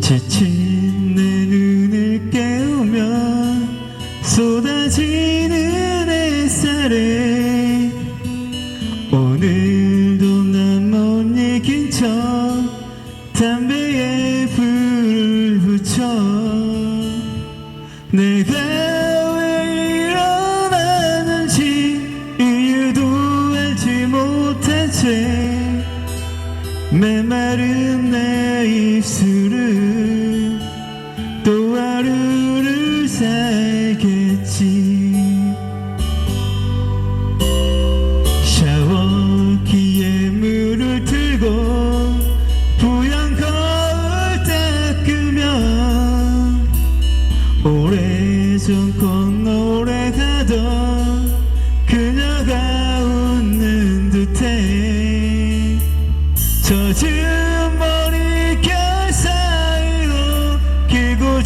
지친 내 눈을 깨우면 쏟아지는 햇살에 오늘도 난 못 이긴 척 담배에 불을 붙여 내가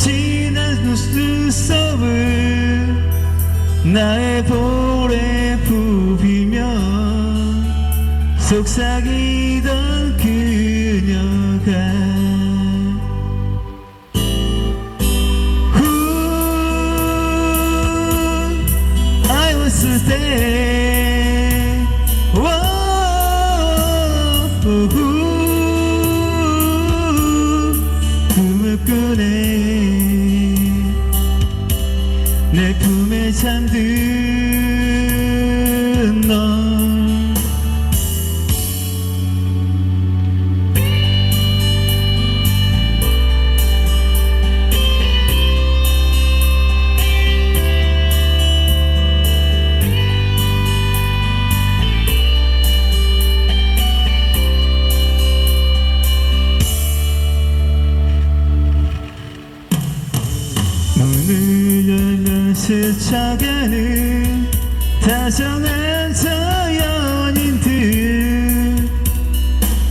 진한 눈썹을 나의 볼에 부비며 속삭이던 그녀가 꿈을 꾸네 내 품에 잠든 스쳐가는 다정한 저 연인들.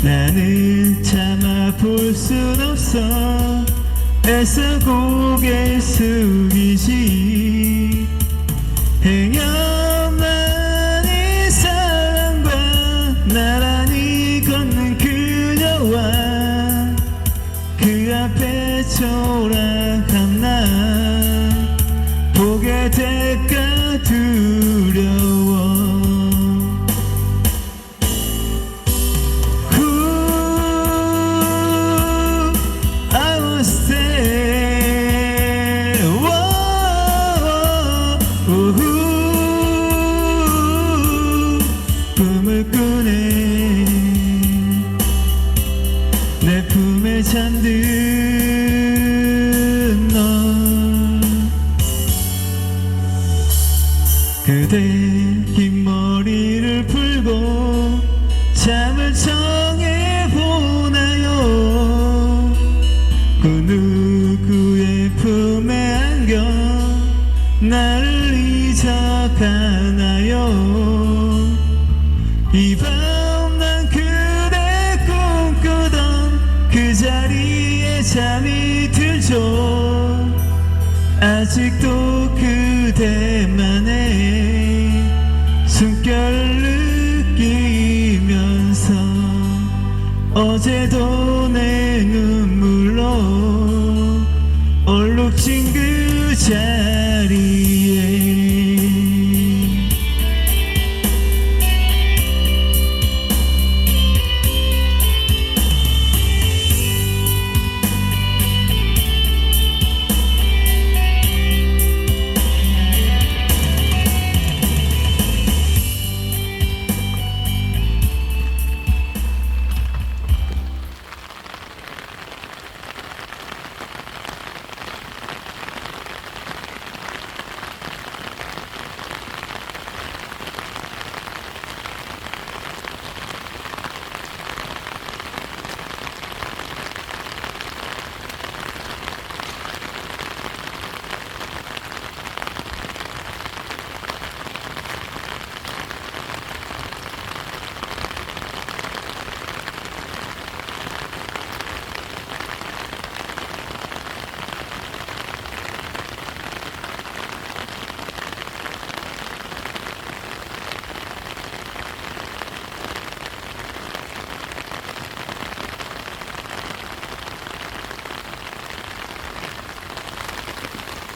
나는 참아 볼 순 없어. 애써 고개 숙이지. 행여난 이 사랑과 나란히 걷는 그녀와 그 앞에 초라한 나 될까 두려워. 잠든 그대 긴 머리를 풀고 잠을 청해 보나요. 그 누구의 품에 안겨 나를 잊어가나요? 이 밤 난 그대 꿈꾸던 그 자리에 잠이 들죠. 아직도 그대만의 숨결을 느끼면서 어제도 내 눈물로 얼룩진 그 자리